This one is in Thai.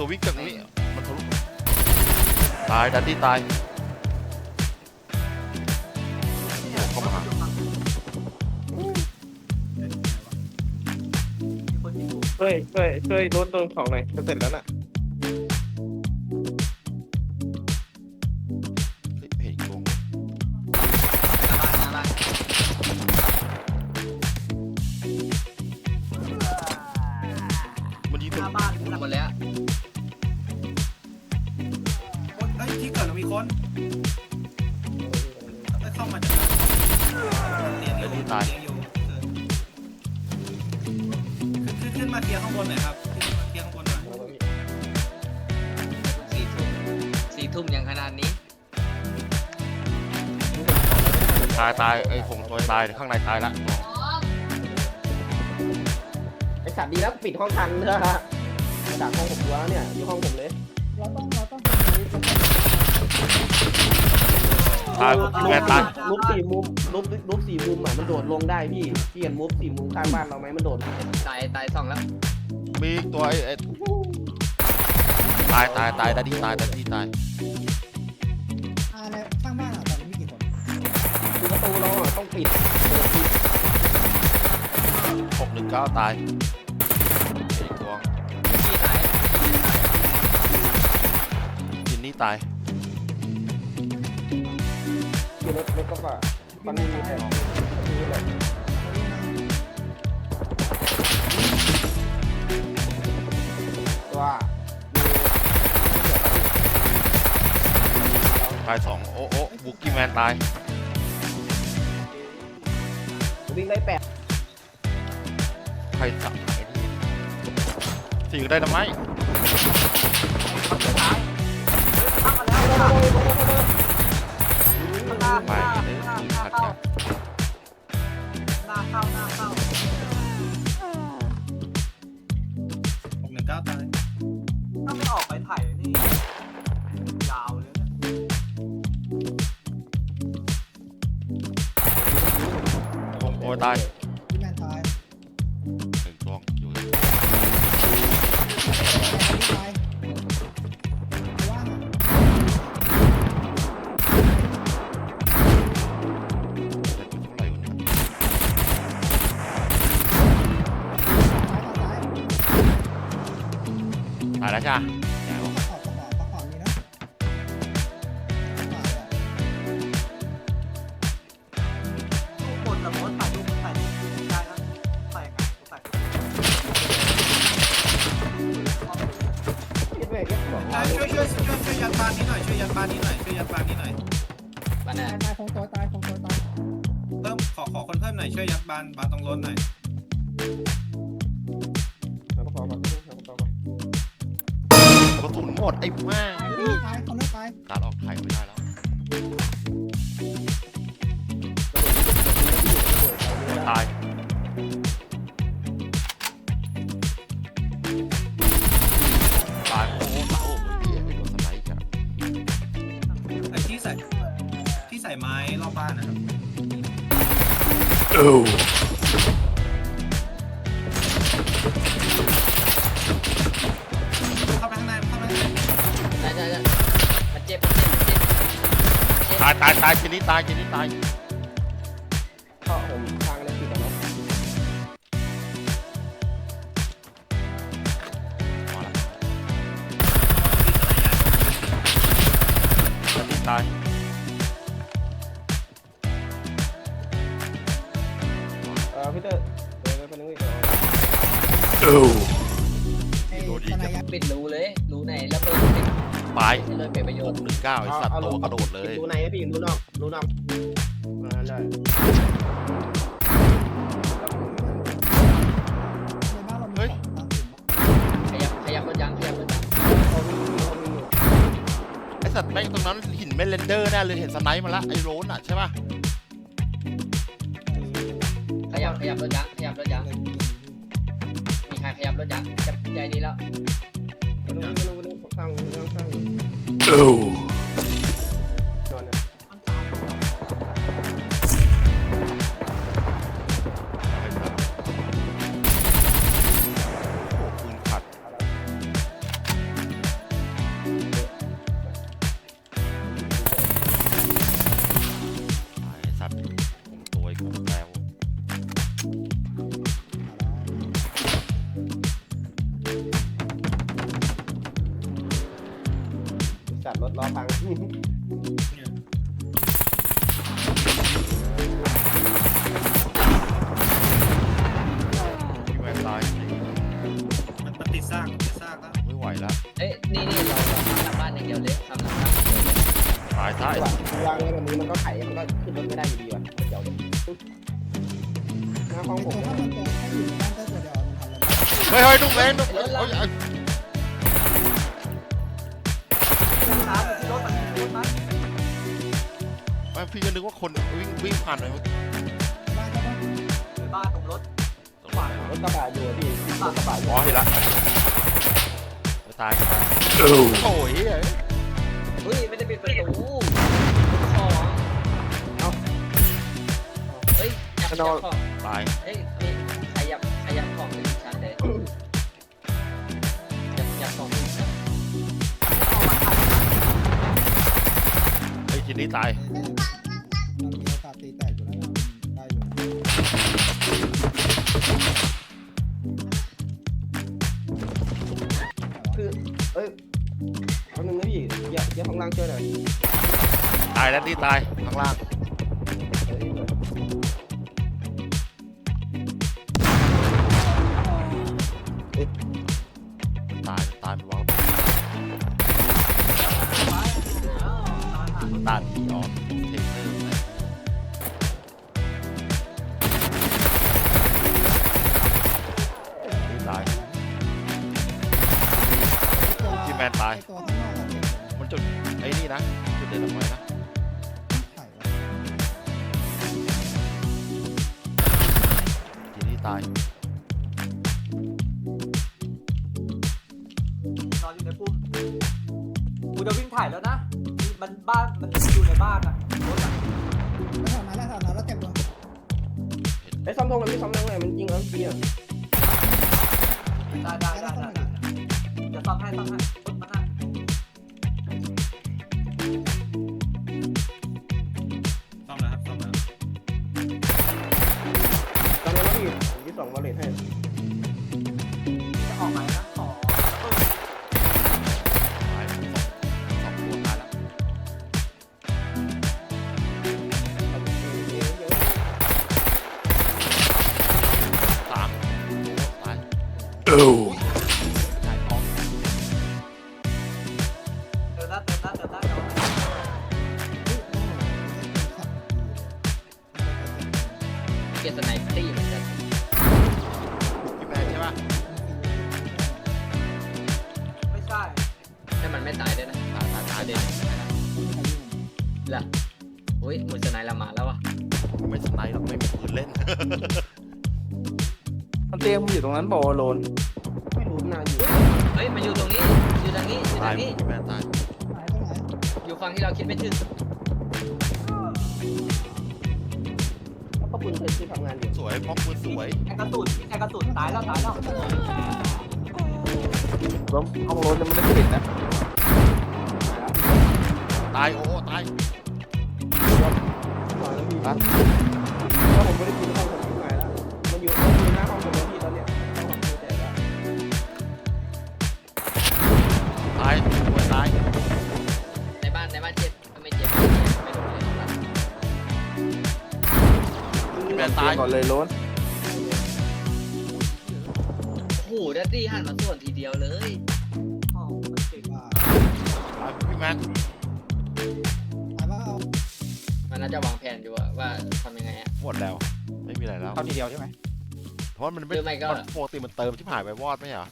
ตัววิ่งจากนี้มันทะลุตายดันดี้ตายโอ้เข้ามาหาช่วยช่วยช่วยลดต้นของหน่อยจะเสร็จแล้วน่ะเฮ้ยเห็นกงหน้าบ้านหน้าบ้านมันยิงหตัวน้าบ้านหมดแล้ว คนเอ้ยเข้ามาจากเตียงอยู่เตียงอยู่เออขึ้นขึ้นมาเคลียร์ข้างบนหน่อยครับขึ้นมาเคลียร์ข้างบนหน่อยสี่ทุ่มสี่ทุ่มยังขนาดนี้ตายตายไอ้คงตัวตายข้างในตายละไอสัตว์ดีแล้วปิดห้องทันเถอะฮะจากห้องผมดูแล้วเนี่ยอยู่ห้องผมเลย เราต้องเราต้อง ตายแมนตายลุกสี่มุมลุกลุกสี่มุมอะมันโดดลงได้พี่พี่เห็นมุมสี่มุมข้างบ้านเราไหมมันโดดตายตายสองแล้วมีอีกตัวไอ้ไอ้ตายตายตายดันดี้ตายดันดี้ตายอะไรข้างบ้านอะตอนนี้มีกี่คนคือประตูเราอะต้องปิดเปิดปิดหกหนึ่งเก้าตายอีกตัวพี่ตายจินนี่ตาย คือรถรถก็ว่ามันมีแต่มีแหละว่าตายสองโอ้โอ้บุกกี้แมนตาย มีวิ่งไล่แปดใครจับไอ้นี่สี่ก็ได้ทำไม ไปเอ้ยขัดกันหน้าเข้าหน้าเข้าหกหนึ่งเก้าตายถ้าไม่ออกไปไถ่นี่ยาวเลยเนี่ยโอ้ยตาย แล้วจ้าแจ๋วประกอบประกอบประกอบนี้นะประกอบอะทุกคนแต่ว่าถ่ายรูปถ่ายรูปได้นะใส่ไงใส่เก็บไว้เก็บของอ่าช่วยช่วยช่วยช่วยยันบานนี้หน่อยช่วยยันบานนี้หน่อยช่วยยันบานนี้หน่อยบ้านไหนตายตายคงตัวตายคงตัวตายเพิ่มขอขอคนเพิ่มหน่อยช่วยยัดบานบานตรงรถหน่อย สุนหมดไอ้แม่ตายเลยตายคนเลยตายตัดออกไข่ไม่ได้แล้วตายตายโอ้โหโอ้โหเหี้ยไอ้ตัวสไนค์อะไอ้ที่ใส่ที่ใส่ไม้รอบบ้านนะครับเายตายตายจินนี่ตายจินนี่ตายก็ผมทางแล้วปิดแล้วเนาะมาละจินนี่ตายเออพี่เตอร์เดี๋ยวไปนึงอีกเอ้ กน์หนึ่งเก้าไอ้สัตว์ตัวกระโดดเลยดูในพี่ดูนอกดูนอกมาได้ในบ้านเรามีของตามถึงขยับขยับรถยางขยับรถยางเขามีเขามีไอ้สัตว์แม่งตรงนั้นหินไม่เรนเดอร์แน่เลยเห็นสไนป์มาละไอ้โรนอะใช่ป่ะขยับขยับรถยางขยับรถยางมีใครขยับรถยางจับใจดีแล้วดูดูดูข้างข้างข้าง น พี่แมนตายมันมันติดซากมันติดซากแล้วไม่ไหวแล้วเอ้ยนี่นี่เราเราทำหลังบ้านอย่างเดียวเลยทำหลังบ้านอย่างเดียวเลยตายท้าย ว่าวางไว้แบบนี้มันก็ไถมันก็ขึ้นรถไม่ได้อยู่ดีว่ะเดี๋ยวหน้าห้องผมตัวนะถ้ามันตัวถ้าอยู่ในบ้านก็ตัวเดียวมันทำอะไรเฮ้ยเฮ้ยลูกเล่นลูกเอ้ยเอ้ย พี่ก็นึกว่าคนวิ่งวิ่งผ่านไปเมื่อกี้บ้านก็ต้องในบ้านตรงรถขวารถกระบะอยู่อะพี่รถกระบะอยู่อ๋อเห็นละตายตายโอ้ยเฮ้ยเฮ้ยไม่ได้ปิดประตูของเอาเฮ้ยยับยับของตายเฮ้ยนี่ขยับขยับของเป็นชั้นเลยยับยับของเป็นชั้นไอ้ยทีนี้ตาย คือ เอ้ยคนหนึ่งนะพี่อย่าอย่าข้างล่างช่วยหน่อยตายแล้วที่ตายข้างล่างเอ้ยตายตายไปวางตา ตายนอนอยู่ในปุ่มกูจะวิ่งถ่ายแล้วนะ มันบ้านมันอยู่ในบ้านอะรถอะแล้วถอนมาแล้วถอนมาแล้วเจ็บลงไอ้ยซ่อมทงเลยพี่ซ่อมทงเลยมันยิงแล้วพี่อะได้ได้ได้ได้ได้จะซ่อมให้ซ่อมให้ สองวอลเล็ตให้ ด้วยนะตายตายตายประเด็เด็นล่ะอุ้ยมือสไนป์เรามาแล้ววะไม่สไนด์หรอกไม่มีปืนเล่น มันเตียงมันอยู่ตรงนั้นบอกว่าโลนไม่รู้นานอยู่เฮ้ยมันอยู่ตรงนี้ อยู่ทางนี้อยู่ตาทายงนี้พี่แมนตายหายตรงไหนอยู่ฝั่งที่เราคิดไม่ถึงแล้วก็ปืนเคยคือทำงานอยู่สวยพร้อมปืนสวยแอกระสุนแอกระสุนตายแล้วตายแล้ว ล้มห้องโลนยังไม่ได้ปิดนะ ตายโอ้โอ้ตายก่อนแล้วพี่แล้วผมไม่ได้กินห้องผมที่ไหนแล้วมันอยู่มันอยู่หน้าห้องผมเลยพี่ตอนเนี้ยห้องผมคือแต่ละตายสวยตายในบ้านในบ้านเจ็บถ้าไม่เจ็บไม่โดนเลยครับพี่แมนตายก่อนเลยโลนโอ้โหดัตตี้หันมาส่วนทีเดียวเลยอ๋อมันเก่งว่าตายพี่แมน หายว่าเอามันน่าจะวางแผนอยู่อะว่าทำยังไงอะหมดแล้ว ไม่มีอะไรแล้วเข้าทีเดียวใช่ไหมเพราะมันไม่หรือไม่ก็ มันปกติมันเติมที่ผ่านไปวอดไม่ใช่เหรอ